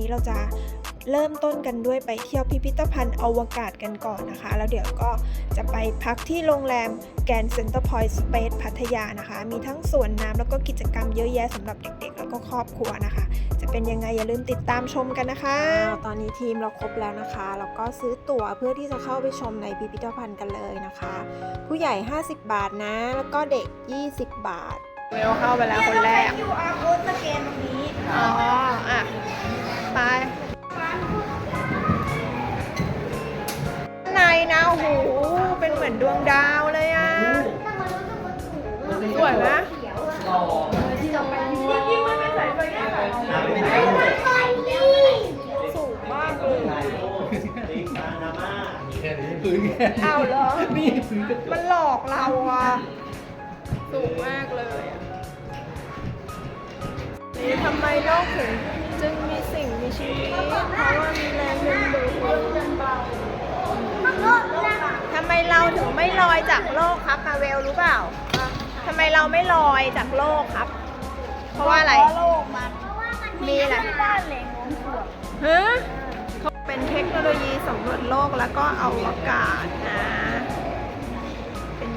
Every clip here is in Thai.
นะคะวันนี้เราจะเริ่มต้นกันด้วยไปเที่ยวพิพิธภัณฑ์อวกาศกันก่อนนะคะ แล้วเดี๋ยวก็จะไปพักที่โรงแรมแกนเซ็นเตอร์พอยต์สเปซพัทยานะคะ มีทั้งสวนน้ำแล้วก็กิจกรรมเยอะแยะสำหรับเด็กๆ แล้วก็ครอบครัวนะคะ จะเป็นยังไงอย่าลืมติดตามชมกันนะคะตอนนี้ทีมเราครบแล้วนะคะแล้วก็ซื้อตั๋วเพื่อที่จะเข้าไปชมในพิพิธภัณฑ์กันเลยนะคะ ผู้ใหญ่ 50 บาทนะ แล้วก็เด็ก 20 บาทเวลเข้าไปแล้วคนแรกเนี่ยเราใช้ QR code สแกนตรงนี้อ๋ออะ ไปข้างในนะโอ้โหเป็นเหมือนดวงดาวเลยอะ สวยไหมสูงมากเลยพื้นแค่เอาเหรอ นี่พื้นกระจมักนหลอกเราอะ สูงมากเลยอะนี่ ทำไมโลกถึงจึงมีสิ่งมีชีวิต เพราะว่ามีแรงดึงดูดทำไมเราถึงไม่ลอยจากโลกครับมาเวลรู้เปล่าทำไมเราไม่ลอยจากโลกครับ เพราะว่าอะไร เพราะโลกมันมีอะไรด้านแหล่งโน้มถ่วงฮะเขาเป็นเทคโนโลยีสำรวจโลกแล้วก็เอาอากาศนะ เป็น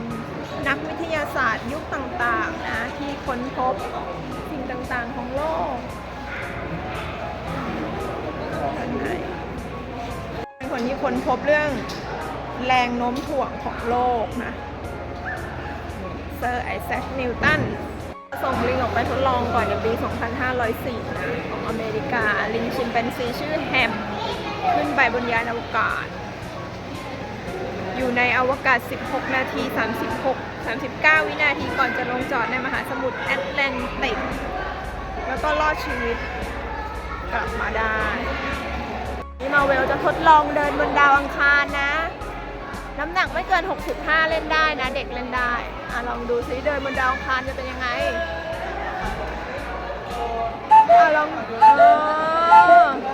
นักวิทยาศาสตร์ยุคต่างๆนะที่ค้นพบสิ่ง ต่างๆของโลกด้านในเป็นคนที่ค้นพบเรื่องแรงโน้มถ่วงของโลกนะเซอร์ไอแซคนิวตันส่งลิงออกไปทดลองก่อนในปี 2504 นะของอเมริกา ลิงชิมแปนซีชื่อแฮม ขึ้นไปบนยานอวกาศ อยู่ในอวกาศ 16 นาที 36 39 วินาทีก่อนจะลงจอดในมหาสมุทรแอตแลนติก แล้วก็รอดชีวิตกลับมาได้ นี่มาเวลจะทดลองเดินบนดาวอังคารนะ น้ำหนักไม่เกิน 65 เล่นได้นะ เด็กเล่นได้อะลองดูซิเดินบนดาวอังคารจะเป็นยังไงอะลองเออ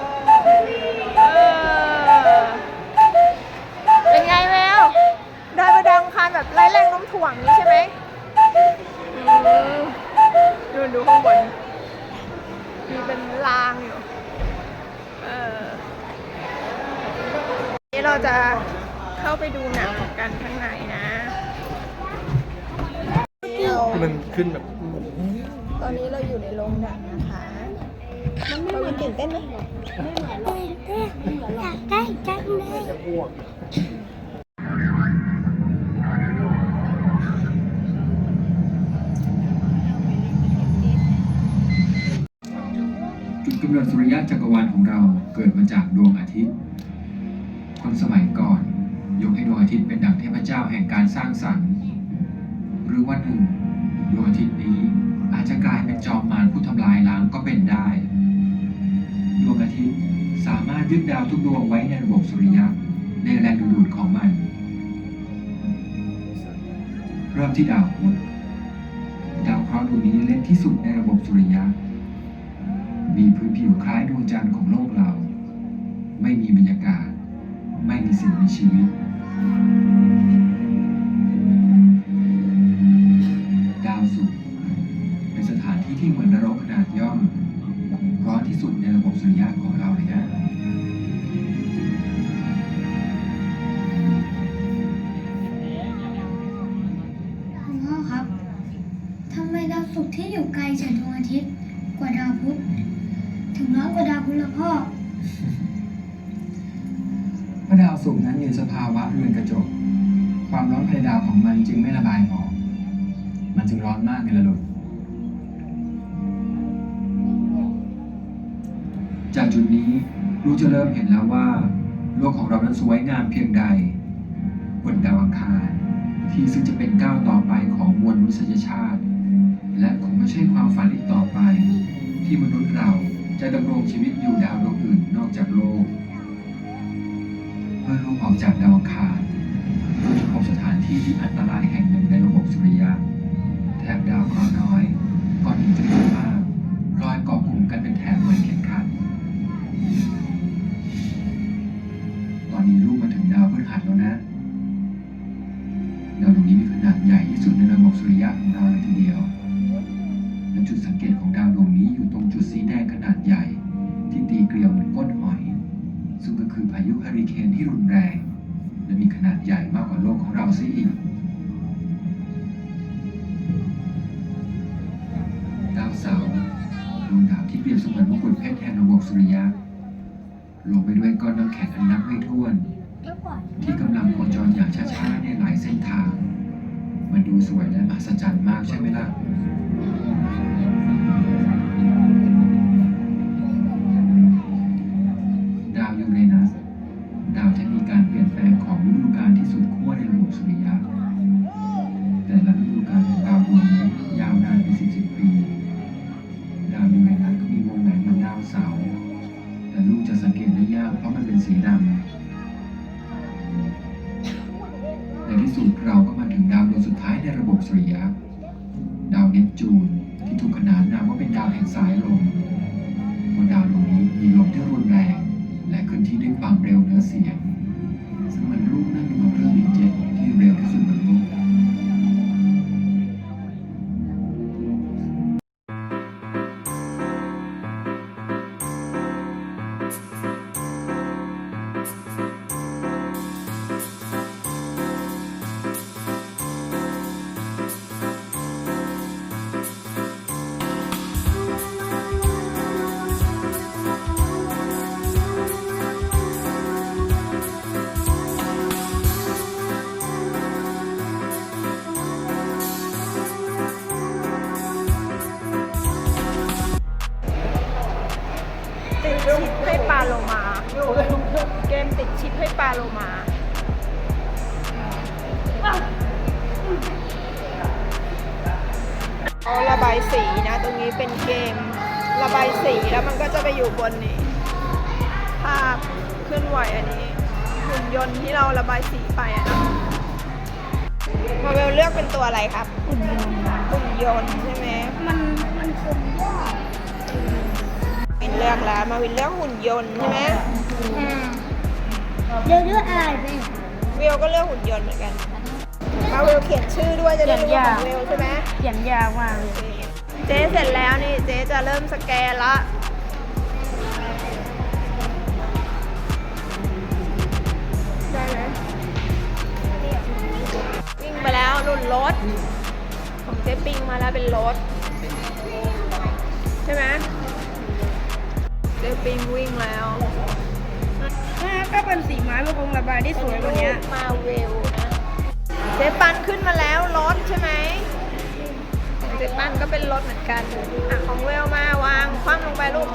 เราเกิดมาจากดวงอาทิตย์ คนสมัยก่อน ยกให้ดวงอาทิตย์เป็นดั่งเทพเจ้าแห่งการสร้างสรรค์ หรือวันหนึ่งดวงอาทิตย์นี้อาจจะกลายเป็นจอมมารผู้ทำลายล้างก็เป็นได้ ดวงอาทิตย์สามารถยึดดาวทุกดวงไว้ในระบบสุริยะในแรงดึงดูดของมัน เริ่มที่ดาวพุธดาวเคราะห์ดวงนี้เล็กที่สุดในระบบสุริยะ มีพื้นผิวคล้ายดวงจันทร์ของโลกเรา ไม่มีบรรยากาศ ไม่มีสิ่งมีชีวิต ดาวศุกร์เป็นสถานที่ที่เหมือนนรกขนาดย่อม ร้อนที่สุดในระบบสุริยะของเราเลยนะพ่อครับทำไมดาวศุกร์ที่อยู่ไกลจากดวงอาทิตย์กว่าดาวพุธ ถึงน้อยกว่าดาวพุธละพ่อ เมื่อดาวศุกร์นั้นอยู่สภาวะเรือนกระจก ความร้อนภายในดาวของมันจึงไม่ระบายออก มันจึงร้อนมากในระดับจากจุดนี้รู้จะเริ่มเห็นแล้วว่า โลกของเรานั้นสวยงามเพียงใดบนดาวอังคารที่ซึ่งจะเป็นก้าวต่อไปของมวลมนุษยชาติ และคงไม่ใช่ความฝันอีกต่อไปที่มนุษย์เรา จะดำรงชีวิตอยู่ดาวดวงอื่นนอกจากโลก เมื่อลูกออกจากดาวอังคารก็จะพบสถานที่ที่อันตรายแห่งหนึ่งในระบบสุริยะ แถบดาวเคราะห์น้อยก้อนหินจำนวนมากลอยเกาะกลุ่มกันเป็นแถบเหมือนเข็มขัดตอนนี้ลูกมาถึงดาวพฤหัสแล้วนะดาวดวงนี้มีขนาดใหญ่ที่สุดในระบบสุริยะของเราเลยทีเดียว ดสีแดงขนาดใหญ่ ที่ตีเกลียวเหมือนก้นหอย ซึ่งก็คือพายุเฮอริเคนที่รุนแรง และมีขนาดใหญ่มากกว่าโลกของเราซะอีกดาวเสาร์ดวงดาวที่เปรียบเสมือนมงกุฎเพชรแทนระบบสุริยะลงไปด้วยก้อนน้ำแข็งอันนับไม่ถ้วน ที่กำลังโคจรอย่างช้าๆในหลายเส้นทาง มันดูสวยและมหัศจรรย์มากใช่ไหมล่ะ ดาวยูเรนัส ดาวที่มีการเปลี่ยนแปลงของฤดูกาลที่สุดขั้วในระบบสุริยะ แต่ละฤดูกาลของดาวดวงนี้ยาวนานเป็นสิบสิบปี ดาวยูเรนัสก็มีวงแหวนเหมือนดาวเสาร์แต่ลูกจะสังเกตได้ยากเพราะมันเป็นสีดำในที่สุดเราก็มาถึงดาวดวงสุดท้ายในระบบสุริยะ ดาวเนปจูน ดาวแห่งสายลมบนดาวดวงนี้มีลมที่รุนแรง และเคลื่อนที่ด้วยความเร็วเหนือเสียง ซึ่งมันลูกนั่งอยู่บนเรื่องจริง เกมติดชิปให้ปลาโลมา เอาระบายสีนะ ตรงนี้เป็นเกมระบายสีแล้วมันก็จะไปอยู่บนนี้ภาพเคลื่อนไหวอันนี้หุ่นยนต์ที่เราระบายสีไปอะนะมาเวลเลือกเป็นตัวอะไรครับหุ่นยนต์หุ่นยนต์ใช่ไหมมันมันคมยากวินเลือกแล้วมาวินเลือกหุ่นยนต์ใช่ไหม เดี๋ยวเลือกอะไรไปวิวก็เลือกหุ่นยนต์เหมือนกันมาวิวเขียนชื่อด้วยจะได้รู้ว่าของวิวใช่ไหมเขียนยากมากเลยเจ๊เสร็จแล้วนี่เจ๊จะเริ่มสแกนละได้ไหมวิ่งไปแล้วรุ่นรถ ของเจ๊ปิงมาแล้วเป็นรถ ใช่ไหมเจ๊ปิงวิ่งแล้ว ถ้าเป็นสีไม้มันคงระบายได้สวยกว่านี้มาเวลนะเจ๊ปันขึ้นมาแล้วรถใช่ไหมของเจ๊ปันก็เป็นรถเหมือนกันอะของเวลมาวางคว่ำลงไปลูก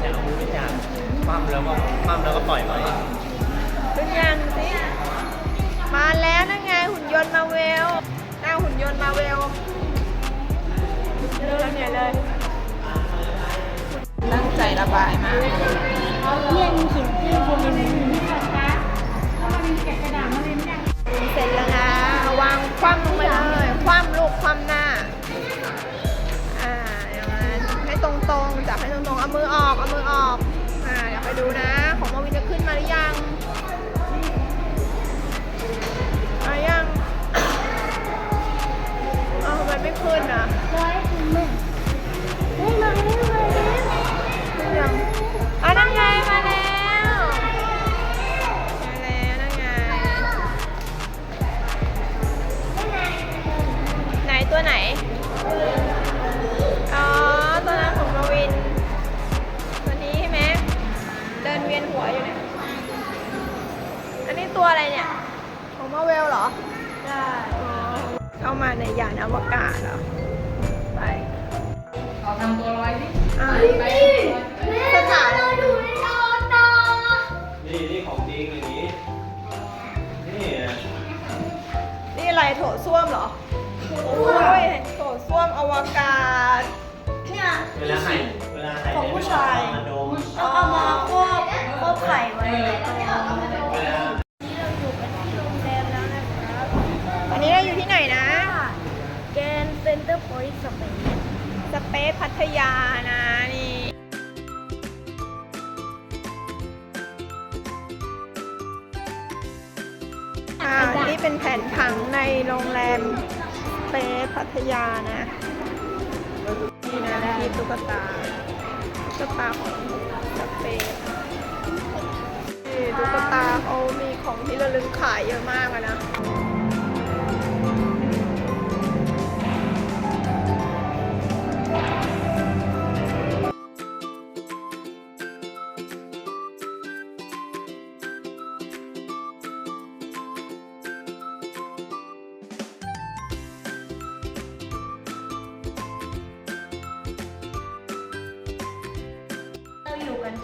อย่าเอามือไปจับคว่ำแล้วก็คว่ำแล้วก็ปล่อยไว้ขึ้นยังสิมาแล้วนั่นไงหุ่นยนต์มาเวลหน้าหุ่นยนต์มาเวลเริ่มเนี่ยเลยตั้งใจระบายมากเรียนเขียนชื่อบน คว่ำลงไปเลยคว่ำลูกคว่ำหน้า อ่าอย่างนั้นให้ตรงๆจับให้ตรงๆเอามือออกเอามือออกอ่าเดี๋ยวไปดูนะ ของมาวินจะขึ้นมาหรือยังมายังเอาทำไมไม่ขึ้นอะร้อยถึงหมื่น ไหนนะแกนเซ็นเตอร์พอยต์สเปนสเปซพัทยานะนี่อ่าลิฟต์เป็นแผนผังในโรงแรมสเปซพัทยานะนี่นะที่ตุ๊กตาตุ๊กตาของสเปซนี่ตุ๊กตาเขามีของที่ระลึกขายเยอะมากอะนะ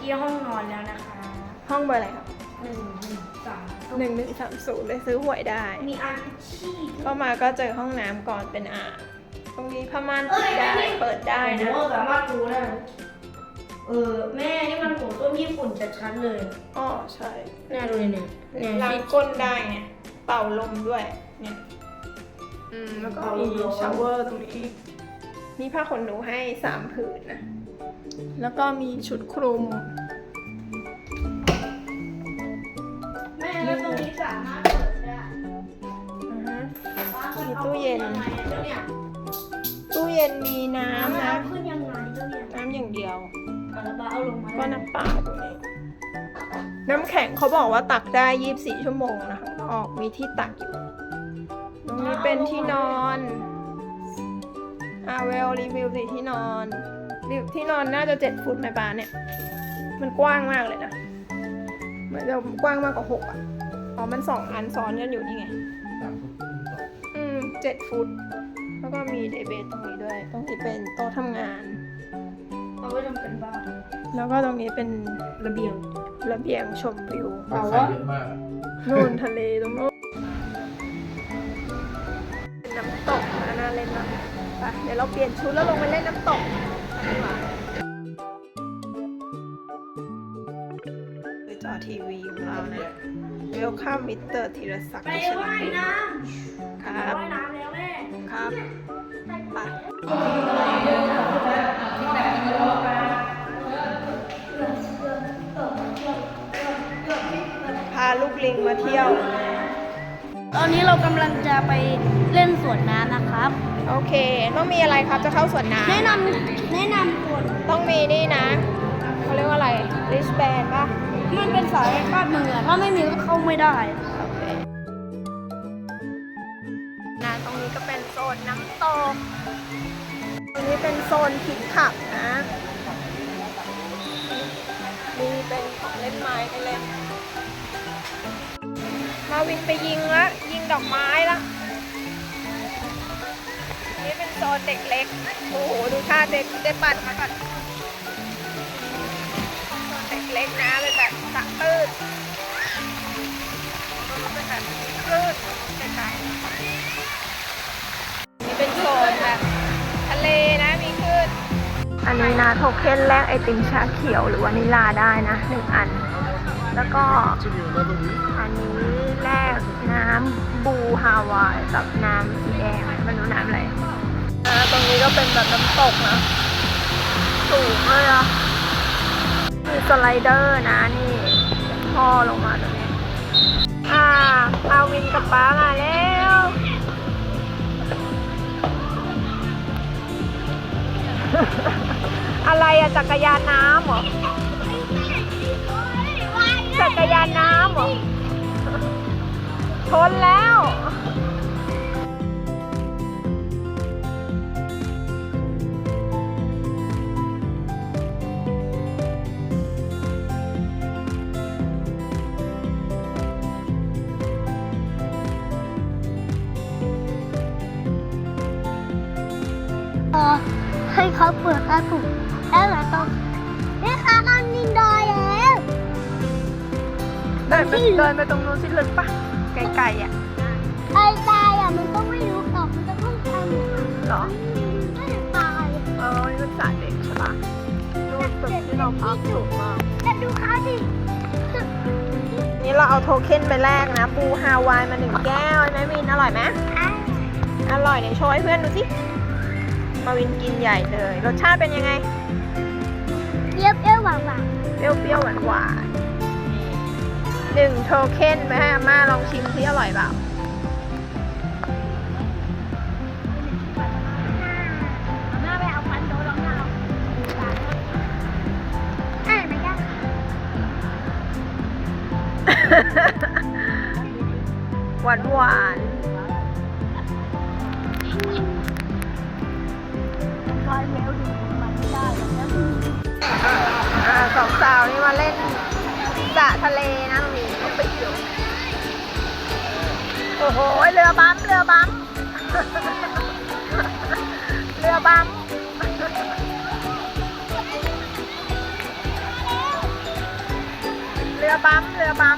ที่ห้องนอนแล้วนะคะห้องเบอร์อะไรครับหนึ่งหนึ่งสามหนึ่งหนึ่งสามศูนย์เลยซื้อหวยได้ มีอาร์ชีพเข้ามาก็เจอห้องน้ำก่อนเป็นอ่างตรงนี้ผ้าม่านปิดได้เปิดได้นะ โอ้สามารถดูได้เออแม่นี่มันของต้มญี่ปุ่นชัดๆเลยอ๋อใช่แน่ดูเนี่ยเนี่ยล้างก้นได้ไงเป่าลมด้วยเนี่ยอืมแล้วก็มีชาวเวอร์ตรงนี้ มีผ้าขนหนูให้สามผืนนะ แล้วก็มีชุดคลุม สามารถเปิดได้อือฮะมีมีตู้เย็นเนี่ยตู้เย็นมีน้ำนะน้ำขึ้นยังไงเจ้าเนี่ยน้ำอย่างเดียวเอาละบ้าเอาลงมาก็น้ำเปล่าตรงนี้ น้ำแข็งเขาบอกว่าตักได้ 24 ชั่วโมงนะคะ ออกมีที่ตักอยู่ ตรงนี้เป็นที่นอนอาเวลรีวิวสิที่นอนรีวิวที่นอนน่าจะ 7 ฟุตไหมปาเนี่ย มันกว้างมากเลยนะ เหมือนจะกว้างมากกว่า 6 อะ อ๋อ มันสองอันซ้อนกันอยู่นี่ไง อืมเจ็ดฟุต แล้วก็มีเดเบตตรงนี้ด้วย ตรงนี้เป็นโต๊ะทำงาน เอาไว้ทำกันบ้านแล้วก็ตรงนี้เป็นระเบียง ระเบียงชมวิวปลาว่าเยอะมากนู่นทะเลตรงนู้นเป็นน้ำตกนะน่าเล่นมากไปเดี๋ยวเราเปลี่ยนชุดแล้วลงไปเล่นน้ำตกดีกว่า ลคัมมิสเตอร์ธีรศักดิ์ไปพิชว่ายกุลน้ครัำบว่ายน้ำแล้วแม่ครับไปพาลูกลิงมาเที่ยว ตอนนี้เรากำลังจะไปเล่นสวนน้ำนะครับ โอเค ต้องมีอะไรครับจะเข้าสวนน้ำแนะนำแนะนำก่อนต้องมีนี่นะเขาเรียกว่าอะไร wristband ป่ะ มันเป็นสายคาดมือถ้าไม่มีก็เข้าไม่ได้โอเคนะตรงนี้ก็เป็นโซนน้ำตก ตรงนี้เป็นโซนหินขับนะมีเป็นของเล่นไม้ให้เล่นมาวินไปยิงละยิงดอกไม้ละ นี่เป็นโซนเด็กเล็ก โอ้โห ดูท่าเด็กเด็กปัดมาก่อนเด็กเล็กนะเป็นแบบ สระตื้นเป็นแบบคลื่นเป็นไรนี่เป็นโซนแบบทะเลนะมีคลื่นอันนี้นะโทเค็นแลกไอติมชาเขียวหรือวานิลาได้นะหนึ่งอัน แล้วก็อันนี้แลกน้ำบูฮาวายกับน้ำสีแดงไม่รู้น้ำอะไรตรงนี้ก็เป็นแบบน้ำตกนะ สูงเลยอะมีสไลเดอร์นะนี่ ท่อลงมาตรงนี้ อ่าปาวินกับป้ามาแล้วอะไรอะจักรยานน้ำเหรอ จักรยานน้ำเหรอชนแล้ว เขาเปิดกระปุกแล้วเราต้องนี่ค่ะกำลังนินดอยแล้วเดินไปเดินไปตรงนู้นสิลึกปะไกลๆอะไอ้ตายอะมันก็ไม่รู้หรอกมันจะต้องทำเหรอไม่จะตายเออนี่เป็นสระเด็กใช่ปะรูปตึกที่เราพักสูงมากแต่ดูเขาดินี่เราเอาโทเค็นไปแลกนะ ปูฮาวายมาหนึ่งแก้วไหมวินอร่อยไหมอร่อยเนี่ยโชว์ให้เพื่อนดูสิ มาวินกินใหญ่เลย รสชาติเป็นยังไง เปรี้ยวเปรี้ยวหวานหวานเปรี้ยวเปรี้ยวหวานหวานหนึ่งโทเค็นไปให้อาม่าลองชิมที่อร่อยเปล่าหวานหวาน สองสาวนี่มาเล่นสระทะเลนะตรงนี้เขาไปอยู่โอ้โห เรือบัมเรือบัมเรือบัมเรือบัมเรือบัม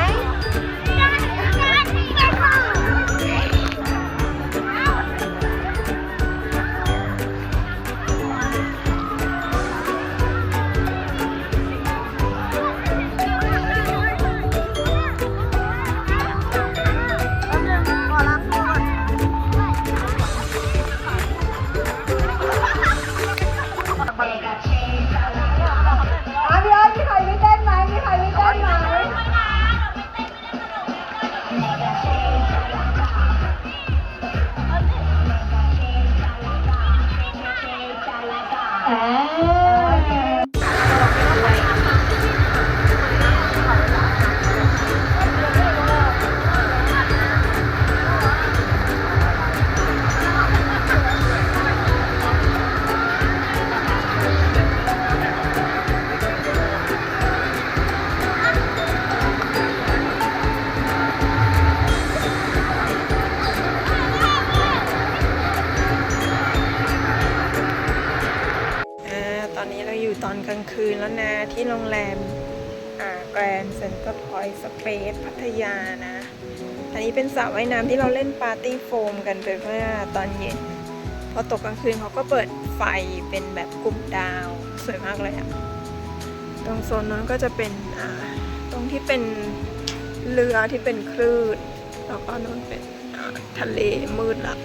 ว่ายน้ำที่เราเล่นปาร์ตี้โฟมกันไปเมื่อตอนเย็น พอตกกลางคืนเขาก็เปิดไฟเป็นแบบกลุ่มดาว สวยมากเลยอะตรงโซนนั้นก็จะเป็นตรงที่เป็นเรือที่เป็นคลื่น แล้วก็นู้นเป็นทะเลมืดละ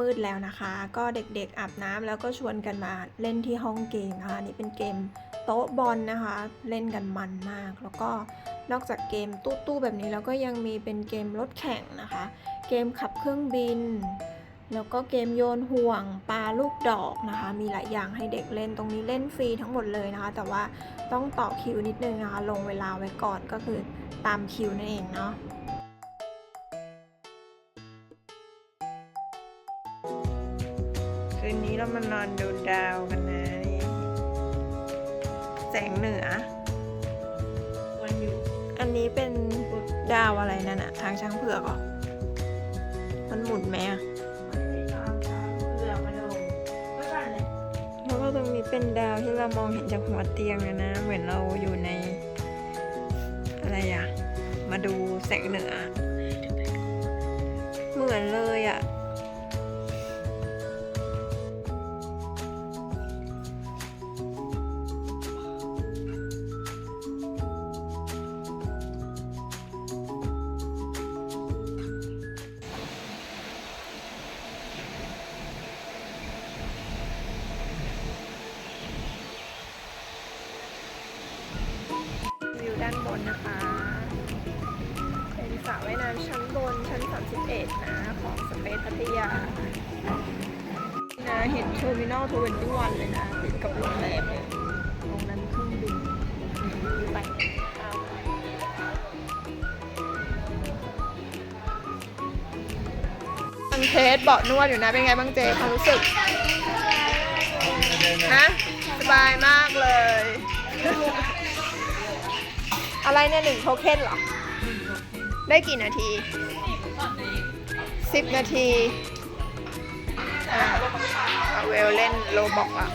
มืดแล้วนะคะ ก็เด็กๆอาบน้ำแล้วก็ชวนกันมาเล่นที่ห้องเกมนะคะนนี่เป็นเกมโต๊ะบอลนะคะ เล่นกันมันมาก แล้วก็นอกจากเกมตู้ๆแบบนี้แล้วก็ยังมีเป็นเกมรถแข่งนะคะ เกมขับเครื่องบิน แล้วก็เกมโยนห่วงปลาลูกดอกนะคะ มีหลายอย่างให้เด็กเล่นตรงนี้เล่นฟรีทั้งหมดเลยนะคะ แต่ว่าต้องต่อคิวนิดนึงนะคะ ลงเวลาไว้ก่อนก็คือตามคิวนั่นเองเนาะ นนี้เรามานอนดูดาวกันนะนี่ แสงเหนือ วันอยู่อันนี้เป็นดาวอะไรนั่นอะทางช้างเผือกเหรอมันหมุนไหมอะเรือมาลงก็ได้เลยเพราะว่าตรงนี้เป็นดาวที่เรามองเห็นจากหัวเตียงเลยนะ เหมือนเราอยู่ใน อะไรอะมาดูแสงเหนือ เหมือนเลยอะนะคะ เทอร์มินอลทเวนตี้วันเลยนะติดกับโรงแรมเลยตรงนั้นเครื่องบินไปเอาทำเทสเบาะนวดอยู่นะ เป็นไงบ้างเจความรู้สึกฮะสบายมากเลย อะไรเนี่ยหนึ่งโทเค็นเหรอ ได้กี่นาทีสิบนาที เอาเวลเล่นโลบอกอะ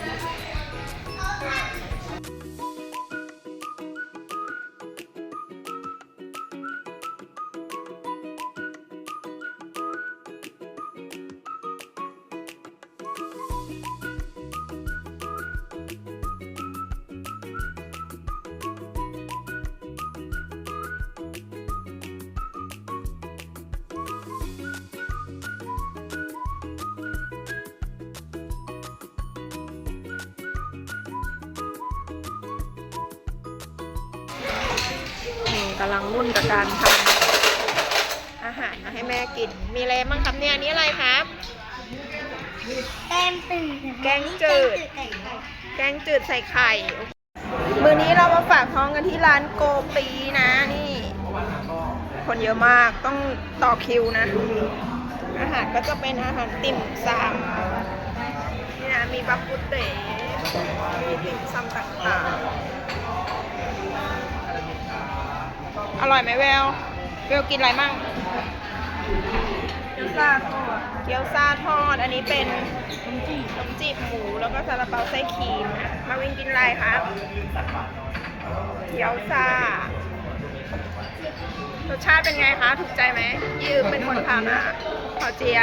นี่กำลังวุ่นกับการทำอาหารมาให้แม่กิน มีอะไรบ้างครับเนี่ยอันนี้อะไรครับ แกงตื่นแกงจืดแกงจืดใส่ไข่ มือนี้เรามาฝากท้องกันที่ร้านโกปีนะนี่ คนเยอะมากต้องต่อคิวนะ อาหารก็จะเป็นอาหารติ่มซำนี่นะมีบักกุเต๋มีติ่มซำต่างๆ อร่อยไหมเวล เวลกินอะไรมั่ง เกี๊ยวซาทอดเกี๊ยวซาทอด อันนี้เป็นขนมจีบขนมจีบหมู แล้วก็ซาลาเปาไส้ครีม มาวินกินอะไรครับเกี๊ยวซารสชาติเป็นไงคะ ถูกใจไหมยืมเป็นคนทำอะขอเจีย